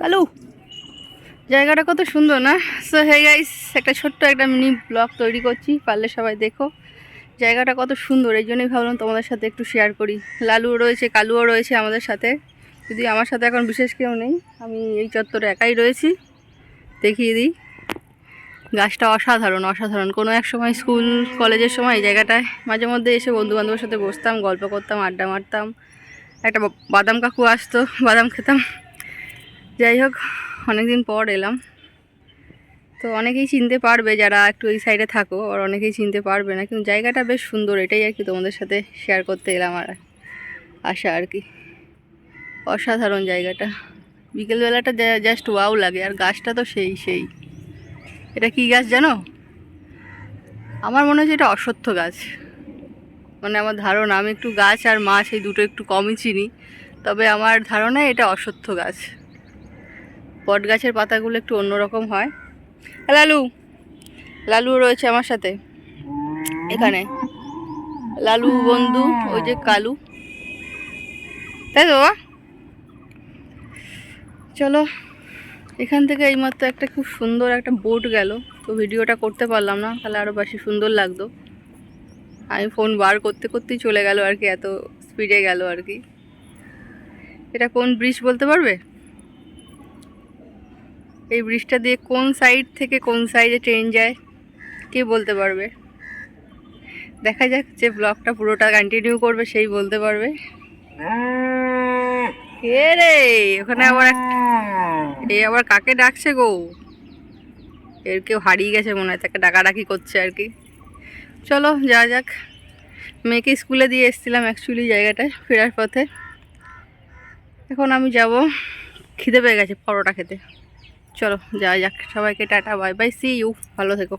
কালু, জায়গাটা কত সুন্দর না? সো হে গাইস একটা ছোট্ট একটা মিনি ব্লগ তৈরি করছি, পারলে সবাই দেখো। জায়গাটা কত সুন্দর, এই জন্যই ভাবলাম তোমাদের সাথে একটু শেয়ার করি। লালুও রয়েছে, কালুও রয়েছে আমাদের সাথে। যদি আমার সাথে এখন বিশেষ কেউ নেই, আমি এই চত্বরে একাই রয়েছি। দেখিয়ে দিই। গাছটা অসাধারণ অসাধারণ। কোনো এক সময় স্কুল, কলেজের সময় এই জায়গাটায় মাঝে মধ্যে এসে বন্ধু বান্ধবের সাথে বসতাম, গল্প করতাম, আড্ডা মারতাম। একটা বাদাম কাকু আসতো, বাদাম খেতাম। যাই হোক, অনেকদিন পর এলাম। তো অনেকেই চিনতে পারবে যারা একটু এই সাইডে থাকো, আর অনেকেই চিনতে পারবে না। কিন্তু জায়গাটা বেশ সুন্দর, এটাই আর কি তোমাদের সাথে শেয়ার করতে এলাম আর আশা আর কি। অসাধারণ জায়গাটা। বিকেলবেলাটা জাস্ট ওয়াও লাগে, আর গাছটা তো সেই সেই। এটা কি গাছ জানো? আমার মনে হচ্ছে এটা অশ্বত্থ গাছ। মানে আমার ধারণা, আমি একটু গাছ আর মাছ এই দুটো একটু কমই চিনি। তবে আমার ধারণা এটা অশ্বত্থ গাছ। বট গাছের পাতাগুলো একটু অন্যরকম হয়। লালু লালু রয়েছে আমার সাথে। এখানে। লালু বন্ধু, ওই যে কালু। তাই তো? চলো, এখান থেকে এইমাত্র একটা খুব সুন্দর একটা বোট গেল। তো ভিডিওটা করতে পারলাম না, তাহলে আরও বেশি সুন্দর লাগতো। আমি ফোন বার করতে করতেই চলে গেল আর কি, এত স্পিডে গেল আর কি। এটা কোন ব্রিজ বলতে পারবে? এই ব্রিজটা দিয়ে কোন সাইড থেকে কোন সাইডে ট্রেন যায়, কে বলতে পারবে? দেখা যাক যে ব্লগটা পুরোটা কন্টিনিউ করবে, সেই বলতে পারবে। কে রে? ওখানে আবার এ আবার কাকে ডাকছে গো? এর কেউ হারিয়ে গেছে মনে হয়, তাকে ডাকাডাকি করছে আর কি। চলো যা যাক। মেয়েকে স্কুলে দিয়ে এসেছিলাম অ্যাকচুয়ালি জায়গাটায় ফেরার পথে। এখন আমি যাব, খিদে পেয়ে গেছে পরোটা খেতে। চলো যা যাক। সবাইকে tata bye bye see you ভালো থেকো।